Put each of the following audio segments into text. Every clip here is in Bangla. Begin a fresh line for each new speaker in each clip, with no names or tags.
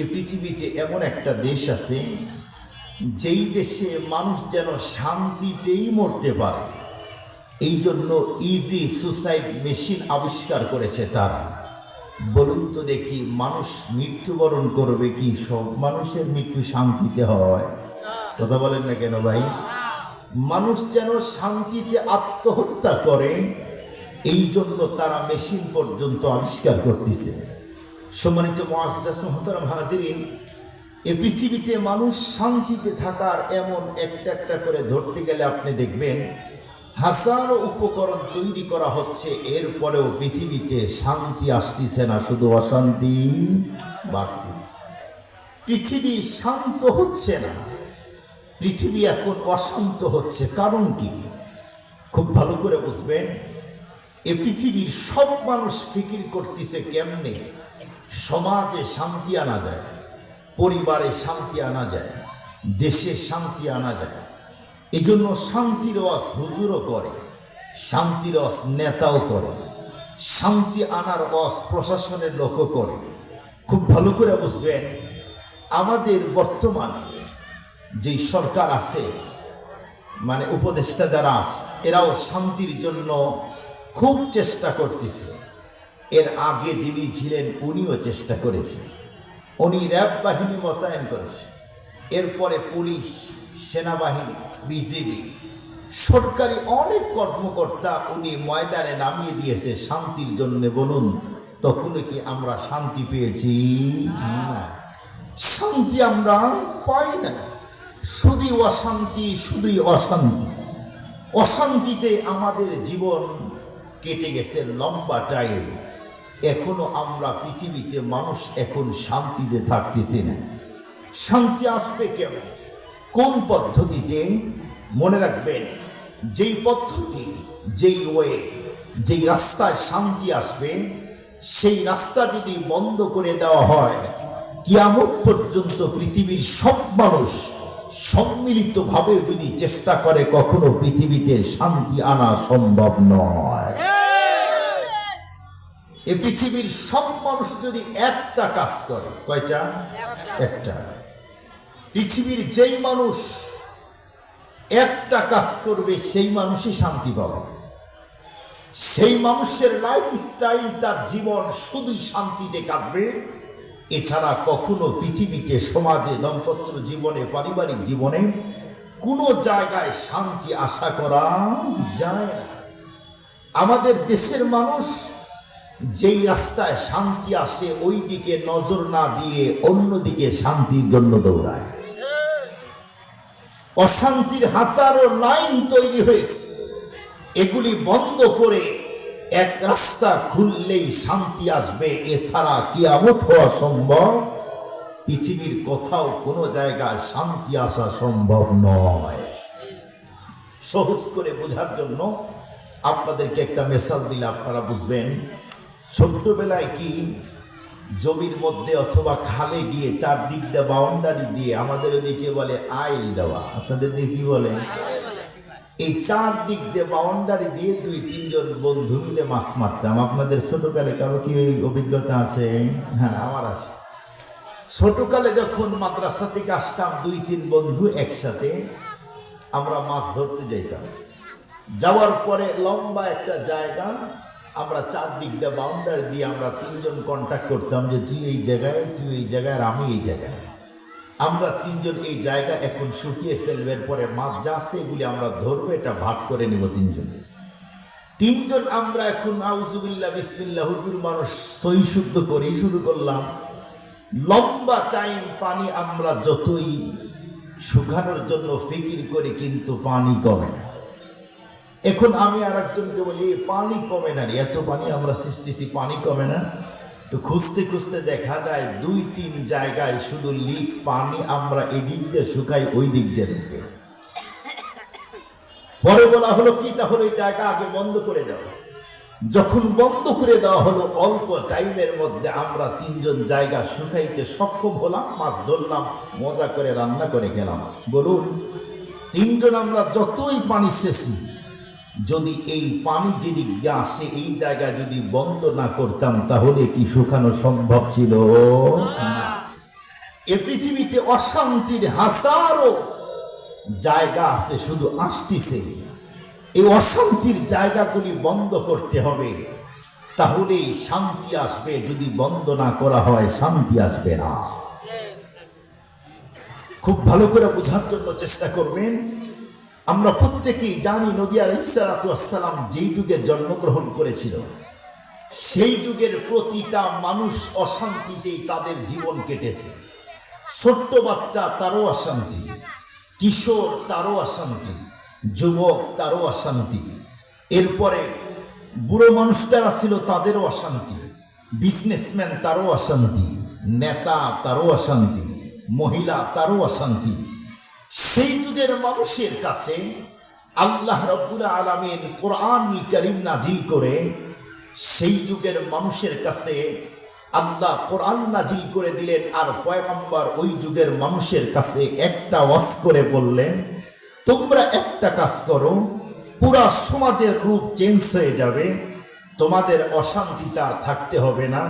এই পৃথিবীতে এমন একটা দেশ আছে, যেই দেশে মানুষ যেন শান্তিতেই মরতে পারে। এই জন্য ইজি সুসাইড মেশিন আবিষ্কার করেছে তারা। বলুন তো দেখি, মানুষ মৃত্যুবরণ করবে কি সব? মানুষের মৃত্যু শান্তিতে হয়? কথা বলেন না কেন ভাই? মানুষ যেন শান্তিতে আত্মহত্যা করে, এই জন্য তারা মেশিন পর্যন্ত আবিষ্কার করতেছে। সম্মানিত মহাজাস হাজিরিন এ পৃথিবীতে মানুষ শান্তিতে থাকার এমন একটা একটা করে ধরতে গেলে আপনি দেখবেন হাজারো উপকরণ তৈরি করা হচ্ছে, এরপরেও পৃথিবীতে শান্তি আসতেছে না, শুধু অশান্তি বাড়তেছে। পৃথিবী শান্ত হচ্ছে না, পৃথিবী এখন অশান্ত হচ্ছে, কারণ কি? খুব ভালো করে বুঝবেন, এ পৃথিবীর সব মানুষ ফিকির করতেছে কেমনে? সমাজে শান্তি আনা যায়, পরিবারে শান্তি আনা যায়, দেশে শান্তি আনা যায়। এই জন্য শান্তির রস হুজুরও করে, শান্তির রস নেতাও করে, শান্তি আনার রস প্রশাসনের লোকও করে। খুব ভালো করে বুঝবেন, আমাদের বর্তমান যেই সরকার আছে মানে উপদেষ্টা যারা আছে, এরাও শান্তির জন্য খুব চেষ্টা করতেছে। এর আগে যিনি ছিলেন, উনিও চেষ্টা করেছে উনি র্যাব বাহিনী মোতায়েন করেছে। এরপরে পুলিশ, সেনাবাহিনী বিজেপি সরকারি অনেক কর্মকর্তা উনি ময়দানে নামিয়ে দিয়েছে শান্তির জন্য। বলুন, তখনও কি আমরা শান্তি পেয়েছি? না। শান্তি আমরা পাই না। শুধুই অশান্তি শুধুই অশান্তি। অশান্তিতে আমাদের জীবন কেটে গেছে লম্বা টাইম এখনও আমরা পৃথিবীতে মানুষ এখন শান্তিতে থাকতেছি না। শান্তি আসবে কেন? কোন পদ্ধতিতে? মনে রাখবেন, যেই পদ্ধতি, যেই ওয়ে, যেই রাস্তায় শান্তি আসবে, সেই রাস্তা যদি বন্ধ করে দেওয়া হয়, কিয়ামত পর্যন্ত পৃথিবীর সব মানুষ সম্মিলিতভাবে যদি চেষ্টা করে কখনো পৃথিবীতে শান্তি আনা সম্ভব নয়। এ পৃথিবীর সব মানুষ যদি একটা কাজ করে, কয়টা? একটা। পৃথিবীর যেই মানুষ একটা কাজ করবে, সেই মানুষই শান্তি পাবে। সেই মানুষের লাইফ স্টাইল তার জীবন শুধুই শান্তিতে কাটবে। এছাড়া কখনো পৃথিবীতে, সমাজে দম্পত্র জীবনে, পারিবারিক জীবনে কোনো জায়গায় শান্তি আশা করা যায় না। আমাদের দেশের মানুষ যেই রাস্তায় শান্তি আসে ওই দিকে নজর না দিয়ে অন্যদিকে শান্তির জন্য দৌড়ায়। অশান্তির হাজারো লাইন তৈরি হয়েছে। এগুলি বন্ধ করে এক রাস্তা খুললেই শান্তি আসবে এছাড়া কিয়ামত হওয়া সম্ভব। পৃথিবীর কোথাও কোনো জায়গায় শান্তি আসা সম্ভব নয়। সহজ করে বোঝার জন্য আপনাদেরকে একটা মেসাল দিলে আপনারা বুঝবেন ছোট্টবেলায় কি জমির মধ্যে অথবা খালে গিয়ে চারদিক দিয়ে বাউন্ডারি দিয়ে আমাদের ওদিকে বলে আইল দেওয়া? আপনাদের দিকে কি বলে? এই চার দিক দিয়ে বাউন্ডারি দিয়ে দুই, তিনজন বন্ধু মিলে মাছ মারতাম। আপনাদের ছোটকালে কারও কি অভিজ্ঞতা আছে? হ্যাঁ আমার আছে। ছোটকালে যখন মাদ্রাসা থেকে আসতাম, দুই, তিন বন্ধু একসাথে, আমরা মাছ ধরতে যাইতাম। যাওয়ার পরে লম্বা একটা জায়গা আমরা চারদিক দিয়ে বাউন্ডারি দিয়ে আমরা তিনজন কন্ট্যাক্ট করতাম যে তুই এই জায়গায়, তুই এই জায়গায় আর আমি এই জায়গায়। আমরা তিনজন এই জায়গা এখন শুকিয়ে ফেলবার পরে মাছ যা আছে এগুলি আমরা ধরবো, এটা ভাগ করে নেব তিনজন। তিনজন আমরা এখন আউজুবিল্লা বিসমিল্লা হুজুর মানুষ সই শুদ্ধ করেই শুরু করলাম। লম্বা টাইম পানি আমরা যতই শুকানোর জন্য ফিকির করি, কিন্তু পানি কমে না। এখন আমি আর একজনকে বলি, পানি কমে না এত পানি আমরা সৃষ্টিছি পানি কমে না। তো খুঁজতে খুঁজতে দেখা যায় দুই, তিন জায়গায় শুধু লিক পানি আমরা এদিক দিয়ে শুকাই ওই দিক দিয়ে ঢুকে। পরে বলা হলো কি, তাহলে ওই জায়গা আগে বন্ধ করে দাও। যখন বন্ধ করে দেওয়া হলো, অল্প টাইমের মধ্যে আমরা তিনজন জায়গা শুকাইতে সক্ষম হলাম, মাছ ধরলাম, মজা করে রান্না করে গেলাম। বলুন, তিনজন আমরা যতই পানি শেষি যদি এই পানি দিয়ে আসে এই জায়গা যদি বন্ধ না করতাম, তাহলে কি শুকানো সম্ভব ছিল? এ পৃথিবীতে অশান্তির হাজারো জায়গা আছে, শুধু আসতেছে। এই অশান্তির জায়গাগুলি বন্ধ করতে হবে। তাহলেই শান্তি আসবে, যদি বন্ধ না করা হয় শান্তি আসবে না। খুব ভালো করে বোঝার জন্য চেষ্টা করবেন। আমরা প্রত্যেকেই জানি নবী আলাইসালাম যেই যুগে জন্মগ্রহণ করেছিল, সেই যুগের প্রতিটা মানুষ অশান্তিতেই তাদের জীবন কেটেছে। ছোট্ট বাচ্চা তারও অশান্তি, কিশোর তারও অশান্তি, যুবক তারও অশান্তি, এরপরে বুড়ো মানুষ যারা ছিল তাদেরও অশান্তি বিজনেসম্যান তারও অশান্তি, নেতা তারও অশান্তি, মহিলা তারও অশান্তি সেই যুগের মানুষের কাছে আল্লাহ রব্বুল আলমিন কোরআন করিম নাজিল করে, সেই যুগের মানুষের কাছে আল্লাহ কোরআন নাজিল করে দিলেন আর পয়গম্বর ওই যুগের মানুষের কাছে একটা ওয়াজ করে বললেন, তোমরা একটা কাজ করো, পুরা সমাজের রূপ চেঞ্জ হয়ে যাবে, তোমাদের অশান্তিতে আর থাকতে হবে না,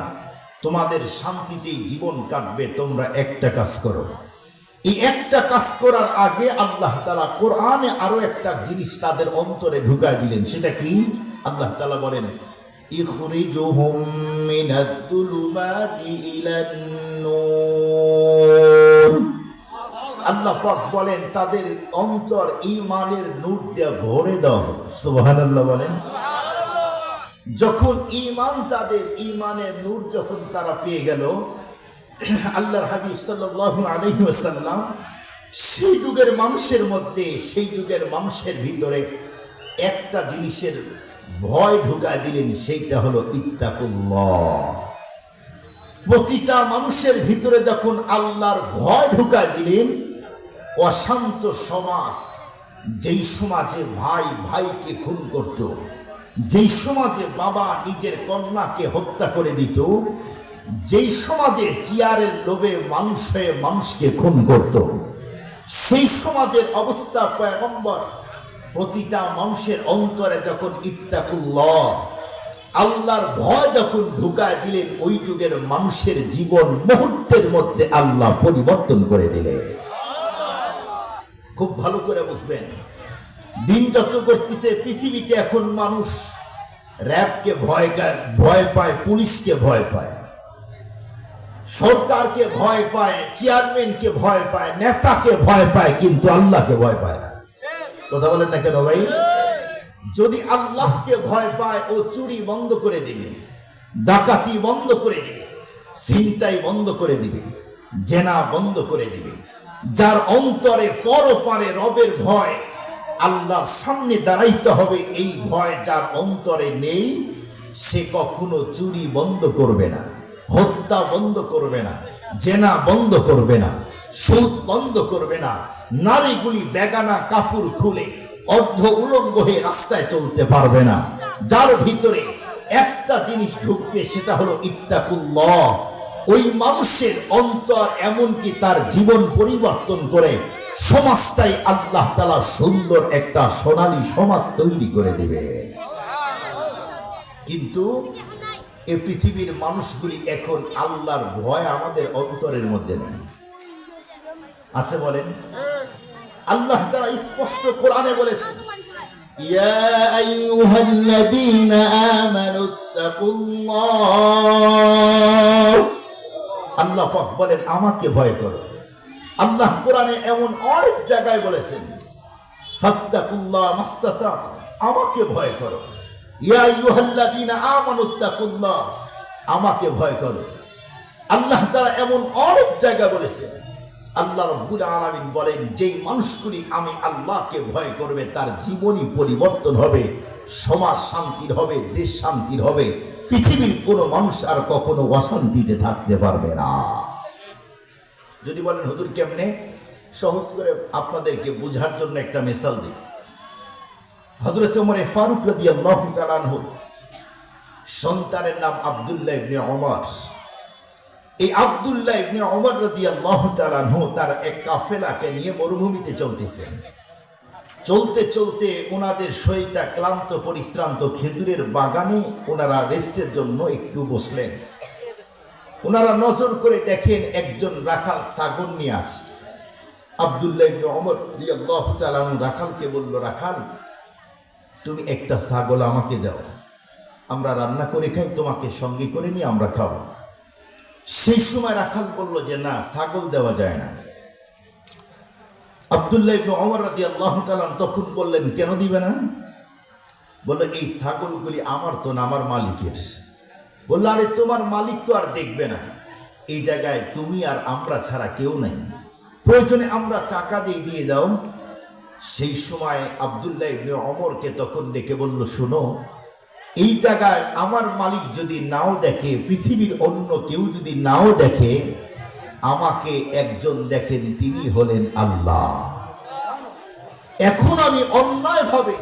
তোমাদের শান্তিতেই জীবন কাটবে, তোমরা একটা কাজ করো। এই একটা কাজ করার আগে আল্লাহ তালা কোরআনে আরও একটা জিনিস তাদের অন্তরে ঢুকায় দিলেন, সেটা কি? আল্লাহ তালা বলেন আল্লাহ পাক বলেন, তাদের অন্তর ইমানের নূর দিয়ে ভরে দাও। সুবহানাল্লাহ বলেন। যখন ইমান তাদের ইমানের নূর যখন তারা পেয়ে গেল আল্লাহর হাবিব সাল্লাল্লাহু আলাইহি ওয়াসাল্লাম সেই যুগের মানুষের মধ্যে, সেই যুগের মানুষের ভিতরে একটা জিনিসের ভয় ঢুকায় দিলেন, সেইটা হলো ইত্তাকুল্লাহ। প্রতিটা মানুষের ভিতরে যখন আল্লাহর ভয় ঢুকায় দিলেন, অশান্ত সমাজ, যেই সমাজে ভাই ভাইকে খুন করত, যেই সমাজে বাবা নিজের কন্যাকে হত্যা করে দিত যেই সমাজে চেয়ারের লোভে মানুষ মানুষকে খুন করত, সেই সমাজের অবস্থা পয়গম্বর, প্রতিটা মানুষের অন্তরে যখন ইত্তাকুল্লাহ, আল্লাহর ভয় যখন ঢুকায় দিলেন ওই যুগের মানুষের জীবন মুহূর্তের মধ্যে আল্লাহ পরিবর্তন করে দিলেন খুব ভালো করে বুঝবেন, দিন যত করতেছে, পৃথিবীতে এখন মানুষ র্যাবকে ভয় ভয় পায়, পুলিশকে ভয় পায়। সরকারকে ভয় পায় চেয়ারম্যানকে ভয় পায়, নেতাকে ভয় পায়, কিন্তু আল্লাহকে ভয় পায় না। কথা বলেন না কেন ভাই? যদি আল্লাহকে ভয় পায়, ও চুরি বন্ধ করে দিবে, ডাকাতি বন্ধ করে দিবে চিন্তাই বন্ধ করে দিবে, জেনা বন্ধ করে দিবে, যার অন্তরে পরপারে রবের ভয়, আল্লাহর সামনে দাঁড়াইতে হবে এই ভয় যার অন্তরে নেই, সে কখনো চুরি বন্ধ করবে না। হত্যা বন্ধ করবে না, জেনা বন্ধ করবে না, সুদ বন্ধ করবে না, নারীগুলি বেগানা কাপড় খুলে অর্ধ উলঙ্গ হয়ে রাস্তায় চলতে পারবে না। যার ভিতরে একটা জিনিস ঢুকবে সেটা হলো ইত্তাকুল্লাহ। ওই মানুষের অন্তর এমনকি তার জীবন পরিবর্তন করে সমাজটাই আল্লাহ তালা সুন্দর একটা সোনালী সমাজ তৈরি করে দেবে। কিন্তু এ পৃথিবীর মানুষগুলি এখন আল্লাহর ভয় আমাদের অন্তরের মধ্যে নেই আছে বলেন আল্লাহ তারা স্পষ্ট কোরআনে বলেছেন يا أيها الذين آمنوا اتقوا الله আল্লাহ পাক বলেন আমাকে ভয় করো আল্লাহ কোরআনে এমন অনেক জায়গায় বলেছেন ফাত্তাকুল্লাহ মাস্তাতাত আমাকে ভয় করো ইয়া আইয়ুহাল্লাযীনা আমানুত্তাকুল্লাহ আমাকে ভয় করো। আল্লাহ তারা এমন অনেক জায়গা বলেছেন। আল্লাহ রব্বুল আলামিন বলেন, যেই মানুষগুলি আমি আল্লাহকে ভয় করবে, তার জীবনই পরিবর্তন হবে, সমাজ শান্তির হবে, দেশ শান্তির হবে, পৃথিবীর কোনো মানুষ আর কখনো অশান্তিতে থাকতে পারবে না। যদি বলেন, হুজুর কেমনে? সহজ করে আপনাদেরকে বোঝার জন্য একটা মেসাল দিই। হজরত ওমরে ফারুক রাদি সন্তানের নাম আবদুল্লাহ ইবনে ওমর। এই আবদুল্লাহ ইবনে ওমর রাদি তার এক কাফেলাকে নিয়ে মরুভূমিতে চলতেছেন চলতে চলতে ওনাদের শরীরটা ক্লান্ত, পরিশ্রান্ত খেজুরের বাগানে ওনারা রেস্টের জন্য একটু বসলেন। ওনারা নজর করে দেখেন একজন রাখাল সাগর নিয়ে আসে আবদুল্লাহ ইবনে আনহু রাখালকে বলল, রাখাল তুমি একটা ছাগল আমাকে দাও। আমরা রান্না করে খাই, তোমাকে সঙ্গে করে নিয়ে আমরা খাব। সেই সময় রাখাল বলল যে, না, ছাগল দেওয়া যায় না। আবদুল্লাহ ইবনে ওমর রাদিয়াল্লাহু তাআলা আনহু তখন বললেন, কেন দিবে না? বলল, এই ছাগলগুলি আমার তো না, আমার মালিকের। বলল, আরে, তোমার মালিক তো আর দেখবে না। এই জায়গায় তুমি আর আমরা ছাড়া কেউ নাই। প্রয়োজনে আমরা টাকা দিয়ে দিয়ে দাও সেই সময় আবদুল্লাহ ইবনে অমরকে তখন ডেকে বলল, শোনো, এই জায়গায় আমার মালিক যদি নাও দেখে, পৃথিবীর অন্য কেউ যদি নাও দেখে, আমাকে একজন দেখেন, তিনি হলেন আল্লাহ। এখন আমি অন্যায়ভাবে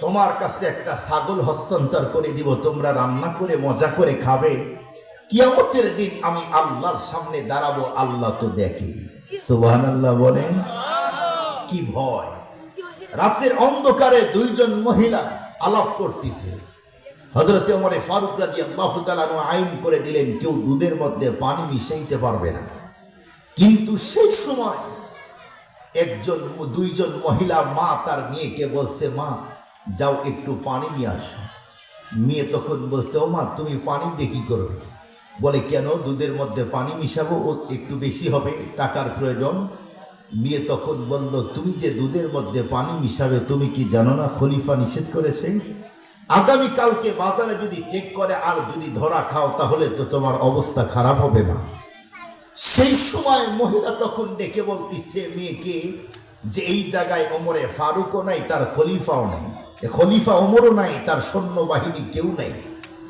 তোমার কাছে একটা ছাগল হস্তান্তর করে দিব, তোমরা রান্না করে, মজা করে খাবে। কিয়ামতের দিন আমি আল্লাহর সামনে দাঁড়াবো, আল্লাহ তো দেখে। সুবহান আল্লাহ বলেন। কি ভয়? রাতের অন্ধকারে দুইজন মহিলা আলাপ করতেছে। হজরতে ওমরে ফারুক রাজি আল্লাহ তালানু আইন করে দিলেন, কেউ দুধের মধ্যে পানি মিশাইতে পারবে না। কিন্তু সেই সময় একজন দুইজন মহিলা মা তার মেয়েকে বলছে, মা, যাও একটু পানি নিয়ে আসো। মেয়ে তখন বলছে, ও মা, তুমি পানি কি করবে? বলে, কেন? দুধের মধ্যে পানি মিশাবো, ও একটু বেশি হবে, টাকার প্রয়োজন। মেয়ে তখন বলল, তুমি যে দুধের মধ্যে পানি মিশাবে, তুমি কি জানো না খলিফা নিষেধ করেছে? আগামী কালকে বাজারে যদি চেক করে আর যদি ধরা খাও, তাহলে তো তোমার অবস্থা খারাপ হবে না। সেই সময় মহিলা তখন ডেকে বলতিছে, মেয়েকে যে এই জায়গায় ওমরে ফারুকও নাই, তার খলিফাও নাই। খলিফা ওমরও নাই, তার সৈন্যবাহিনী কেউ নাই।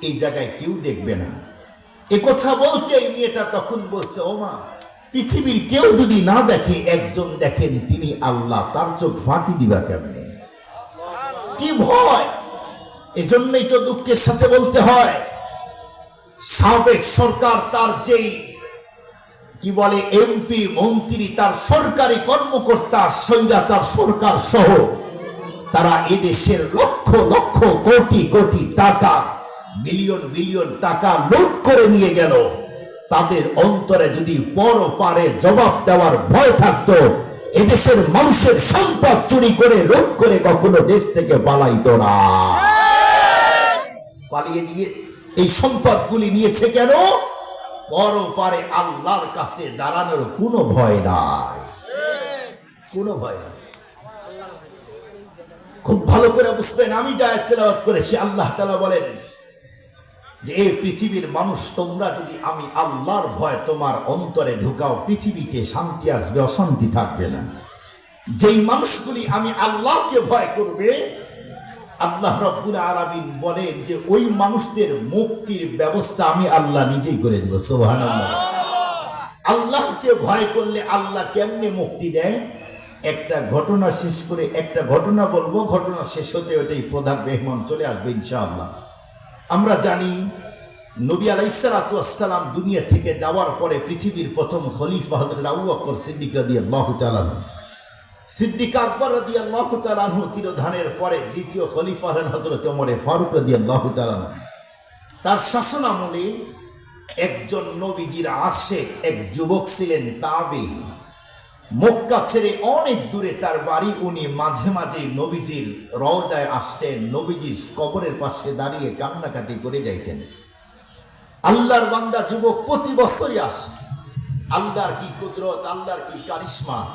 এই জায়গায় কেউ দেখবে না। এ কথা বলতে এই মেয়েটা তখন বলছে, ওমা পৃথিবীর কেউ যদি না দেখে, একজন দেখেন তিনি আল্লাহ, তার চোখ ফাঁকি দিবা কেমনে? কি ভয়? এজন্যই তো দুঃখের সাথে বলতে হয়, সাবেক সরকার তার যেই, কি বলে, এমপি, মন্ত্রী, তার সরকারি কর্মকর্তা, স্বৈরাচার সরকার সহ, তারা এদেশের লক্ষ লক্ষ কোটি কোটি টাকা, মিলিয়ন মিলিয়ন টাকা লুট করে নিয়ে গেল। তাদের অন্তরে যদি পর পারে জবাব দেওয়ার ভয় থাকতো, এদেশের মানুষের সম্পদ চুরি করে লুট করে কখনো দেশ থেকে পালাইতো না। পালিয়ে দিয়ে এই সম্পদগুলি নিয়েছে কেন? পরপারে আল্লাহর কাছে দাঁড়ানোর কোনো ভয় নাই। কোনো ভয় নাই। খুব ভালো করে বুঝবেন, আমি যা তেলাওয়াত করেছি, আল্লাহ তালা বলেন যে এই পৃথিবীর মানুষ, তোমরা যদি আমি আল্লাহর ভয় তোমার অন্তরে ঢুকাও, পৃথিবীতে শান্তি আসবে, অশান্তি থাকবে না। যেই মানুষগুলি আমি আল্লাহকে ভয় করবে, আল্লাহ রব্বুল আলামিন বলেন যে ওই মানুষদের মুক্তির ব্যবস্থা আমি আল্লাহ নিজেই করে দিব। সোহান আল্লাহকে ভয় করলে আল্লাহ কেমনে মুক্তি দেয়? একটা ঘটনা শেষ করে একটা ঘটনা বলব। ঘটনা শেষ হতে হতেই প্রধান মেহমান চলে আসবে ইনশাআল্লাহ। আমরা জানি নবী আলাইসালাম দুনিয়া থেকে যাওয়ার পরে পৃথিবীর প্রথম খলিফা হজরত আবু বকর সিদ্দিক রাদিয়াল্লাহু তাআলা সিদ্দিক আকবর রাদি আল্লাহ তালানহু তিরোধানের পরে দ্বিতীয় খলিফা হলেন হজরত ওমরে ফারুক রাদি আল্লাহ তালানহু তার শাসনামলে একজন নবীজির আশেক, এক যুবক ছিলেন তাবে মক্কা ছেড়ে অনেক দূরে তার বাড়ি উনি মাঝে মাঝে নবীজির রওদায় আসতেন, নবীজির কবরের পাশে দাঁড়িয়ে কান্নাকাটি করে যাইতেন। আল্লাহর বান্দা যুবক প্রতি বছরই আসে। আল্লাহর কি কুদরত, আল্লাহর কি কারিশ্মা।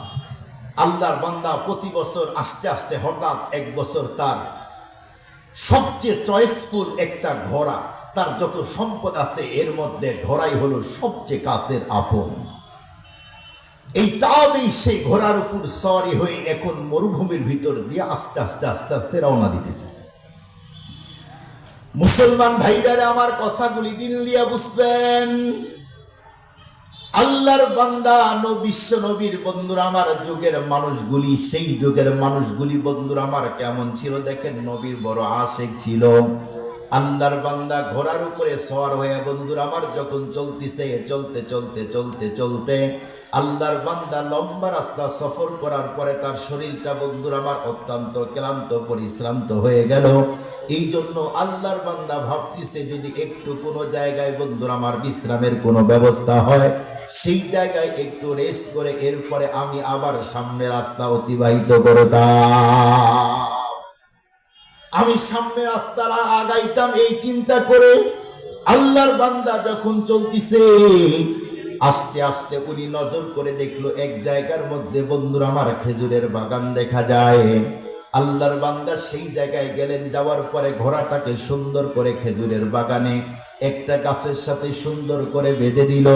আল্লাহর বান্দা প্রতি বছর আস্তে আস্তে হঠাৎ এক বছর তার সবচেয়ে চয়েসফুল একটা ঘোড়া, তার যত সম্পদ আছে এর মধ্যে ঘোড়াই হলো সবচেয়ে কাছের আপন। এই চাঁদেই সেই ঘোড়ার উপর সরি হয়ে এখন মরুভূমির ভিতর দিয়ে আস্তে আস্তে আস্তে আস্তে রওনা দিতেছে। মুসলমান ভাইরারে আমার কথাগুলি দিন লিয়া বুঝবেন। আল্লাহর বান্দা বিশ্ব নবীর বন্ধুরা, আমার যুগের মানুষগুলি, সেই যুগের মানুষগুলি বন্ধুরা আমার কেমন ছিল? দেখেন নবীর বড় আশেক ছিল। আল্লাহর বান্দা ঘোড়ার উপরে সওয়ার হয়ে বন্ধুরা, আমার যখন চলতেছে, চলতে চলতে চলতে চলতে আল্লাহর বান্দা লম্বা রাস্তা সফর করার পরে তার শরীরটা, বন্ধুর, আমার অত্যন্ত ক্লান্ত, পরিশ্রান্ত হয়ে গেল। এই জন্য আল্লাহর বান্দা ভাবতেছে, যদি একটু কোনো জায়গায়, বন্ধুর, আমার বিশ্রামের কোনো ব্যবস্থা হয়, সেই জায়গায় একটু রেস্ট করে এরপরে আমি আবার সামনে রাস্তা অতিবাহিত করতাম। আমি সামনে রাস্তারা আগাইতাম, এই চিন্তা করে আল্লাহর বান্দা যখন চলতিছে আস্তে আস্তে উনি নজর করে দেখল এক জায়গার মধ্যে বন্ধুর আমার খেজুরের বাগান দেখা যায়। আল্লাহর বান্দা সেই জায়গায় গেলেন, যাওয়ার পরে ঘোড়াটাকে সুন্দর করে খেজুরের বাগানে একটা গাছের সাথে সুন্দর করে বেঁধে দিল।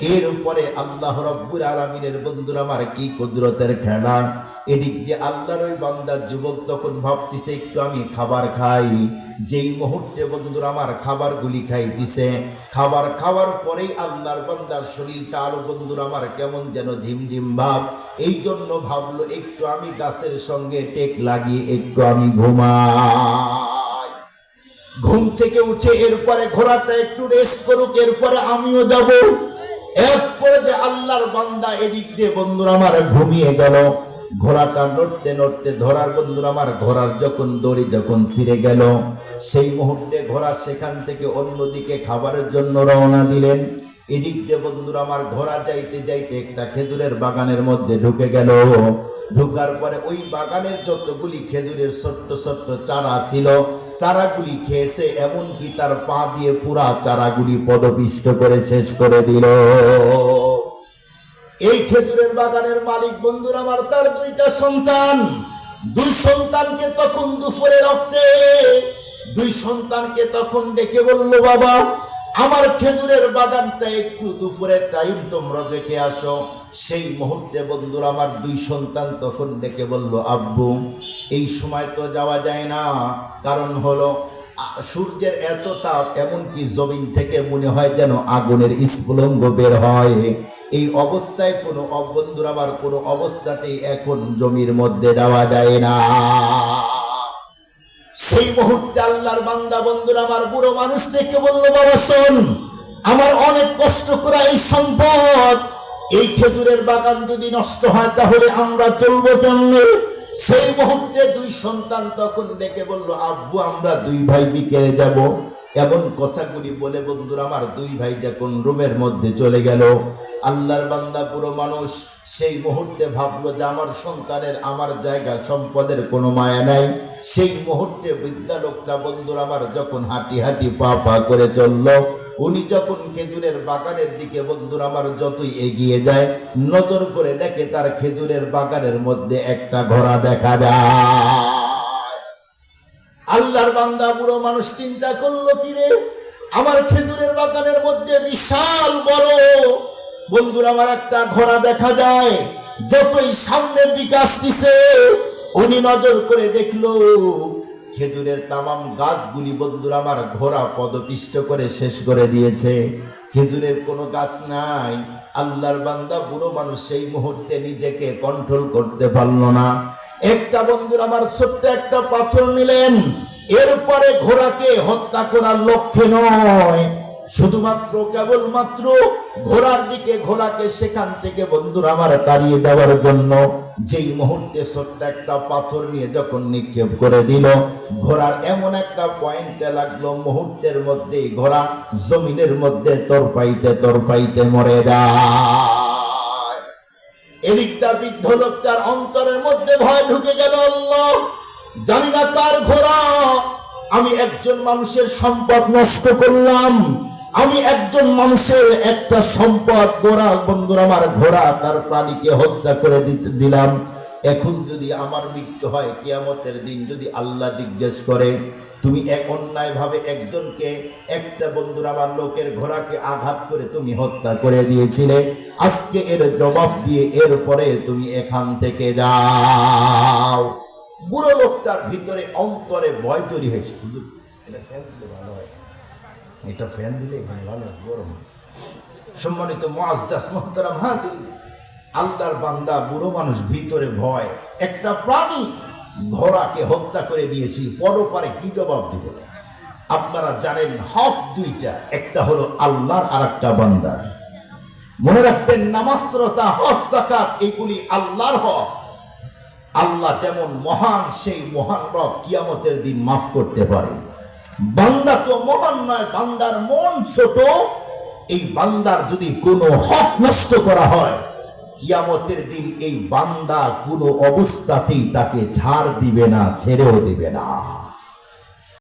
এরপরে আল্লাহ রব্বুর আলমিনের বন্ধুর আমার কি কুদরতের খেলা। এদিক দিয়ে আল্লাহর ওই বান্দার যুবক তখন ভাবতেছে, একটু আমি খাবার খাই। যেই মুহূর্তে বন্ধুরা আমার খাবারগুলি খাইতেছে, খাবার খাওয়ার পরেই আল্লাহর বান্দার শরীরটা আরও বন্ধুরা আমার কেমন যেন ঝিমঝিম ভাব। এই জন্য ভাবলো, একটু আমি গাছের সঙ্গে টেক লাগিয়ে একটু আমি ঘুমাই। ঘুম থেকে উঠে এরপরে ঘোড়াটা একটু রেস্ট করুক, এরপরে আমিও যাব। এরপরে যে আল্লাহর বান্দা এদিক দিয়ে বন্ধুরা আমার ঘুমিয়ে গেল। ঘোড়াটা নড়তে নড়তে ধরার বন্ধুরা আমার ঘোড়ার যখন দড়ি যখন ছিঁড়ে গেল, সেই মুহূর্তে ঘোড়া সেখান থেকে অন্যদিকে খাবারের জন্য রওনা দিলেন। এদিক দিয়ে বন্ধুরা আমার ঘোড়া যাইতে যাইতে একটা খেজুরের বাগানের মধ্যে ঢুকে গেল। ঢুকার পরে ওই বাগানের যতগুলি খেজুরের ছোট্ট ছোট্ট চারা ছিল, চারাগুলি খেয়েছে, এমনকি তার পা দিয়ে পুরা চারাগুলি পদপিষ্ট করে শেষ করে দিল। এই খেজুরের বাগানের মালিক বন্ধুর আমার, তার দুইটা সন্তান। দুই সন্তানকে তখন দুপুরে রক্তে। দুই সন্তানকে তখন ডেকে বলল, বাবা, আমার খেজুরের বাগানটা একটু দুপুরের টাইম তোমরা দেখে আসো। সেই মুহূর্তে বন্ধুরা আমার দুই সন্তান তখন ডেকে বলল, আব্বু, এই সময় তো যাওয়া যায় না। কারণ হলো সূর্যের এত তাপ, এমনকি জমিন থেকে মনে হয় যেন আগুনের স্ফুলঙ্গ বের হয়। এই অবস্থায় কোনো অবন্ধুর আমার কোনো অবস্থাতেই এখন জমির মধ্যে দেওয়া যায় না। সেই মুহূর্তে আল্লাহর বান্দা, বন্ধুরা, আমার বুড়ো মানুষ দেখে বলল, বাবা, শোন, আমার অনেক কষ্ট করা এই সম্পদ, এই খেজুরের বাগান যদি নষ্ট হয় তাহলে আমরা চলবো কেমনে? সেই মুহূর্তে দুই সন্তান তখন ডেকে বলল, আব্বু, আমরা দুই ভাই বিকেলে যাব। এমন কথাগুলি বলে বন্ধুরা, আমার দুই ভাই যখন রুমের মধ্যে চলে গেল? আল্লাহর বান্দা পুরো মানুষ, সেই মুহূর্তে ভাবলো যে আমার সন্তানের আমার জায়গা সম্পদের কোনো মায়া নাই। সেই মুহূর্তে বিদ্যালোকটা বন্ধুর আমার যখন হাঁটি হাঁটি পা পা করে চলল, উনি যখন খেজুরের বাগানের দিকে বন্ধুর আমার যতই এগিয়ে যায়, নজর করে দেখে তার খেজুরের বাগানের মধ্যে একটা ঘোড়া দেখা যায়। আল্লাহর বান্দা বুড়ো মানুষ চিন্তা করল কি রে? আমার খেজুরের বাগানের মধ্যে বিশাল বড়, বন্ধুর আমার একটা ঘোড়া দেখা যায়, যতই সামনের দিকে আসতেছে, উনি নজর করে দেখল, খেজুরের তামাম গাছগুলি বন্ধুর আমার ঘোড়া পদপিষ্ট করে শেষ করে দিয়েছে। খেজুরের কোনো গাছ নাই। আল্লাহর বান্দা বুড়ো মানুষ সেই মুহূর্তে নিজেকে কন্ট্রোল করতে পারল না। একটা বন্ধুর আমার ছোট্ট একটা পাথর নিলেন। এরপরে ঘোড়াকে হত্যা করার লক্ষ্যে নয়। শুধুমাত্র, কেবলমাত্র ঘোড়ার দিকে ঘোড়াকে সেখান থেকে বন্ধুর আমার তাড়িয়ে দেওয়ার জন্য যেই মুহূর্তে ছোট্ট একটা পাথর নিয়ে যখন নিক্ষেপ করে দিল, ঘোড়ার এমন একটা পয়েন্টে লাগল, মুহূর্তের মধ্যেই ঘোড়া জমিনের মধ্যে তরপাইতে তরপাইতে মরে যায়। এদিকটা বৃদ্ধ লোকটার অন্তরের মধ্যে ভয় ঢুকে গেল, আল্লাহ! জানি না কার ঘোড়া। আমি একজন মানুষের সম্পদ নষ্ট করলাম। আমি একজন মানুষের একটা সম্পদ ঘোড়া বন্ধুরা আমার ঘোড়া, তার প্রাণীকে হত্যা করে দিতে, দিলাম। এখন যদি আমার মৃত্যু হয়, কিয়ামতের দিন যদি আল্লাহ জিজ্ঞেস করে তুমি এক অন্যায় ভাবে একজনকে একটা বন্ধুর আমার লোকের ঘোড়াকে আঘাত করে তুমি হত্যা করে দিয়েছিলে। আজকে এর জবাব দিয়ে এরপরে তুমি এখান থেকে যাও। বুড়ো লোকটার ভিতরে অন্তরে ভয় তৈরি হয়েছে। এটা ফ্যান দিলে ভালো হয়। এটা দিলে ভালো হয়, সম্মানিত মুআজ্জাজ মুহতারাম হাজির আল্লাহর বান্দা বুড়ো মানুষ ভিতরে ভয়। একটা প্রাণী ঘোড়াকে হত্যা করে দিয়েছি, পরপারে কি জবাব দিব? আপনারা জানেন হক দুইটা, একটা হলো আল্লাহর আর একটা বান্দার। মনে রাখবেন, নামাজ হজ জাকাত এগুলি আল্লাহর হক। আল্লাহ যেমন মহান, সেই মহান রব কিয়ামতের দিন মাফ করতে পারে। বান্দা তো মহান নয়, বান্দার মন ছোট। এই বান্দার যদি কোনো হক নষ্ট করা হয় কিয়ামতের দিন এই বান্দা কোনো অবস্থাতেই তাকে ছাড় দিবে না ছেড়েও দিবে না।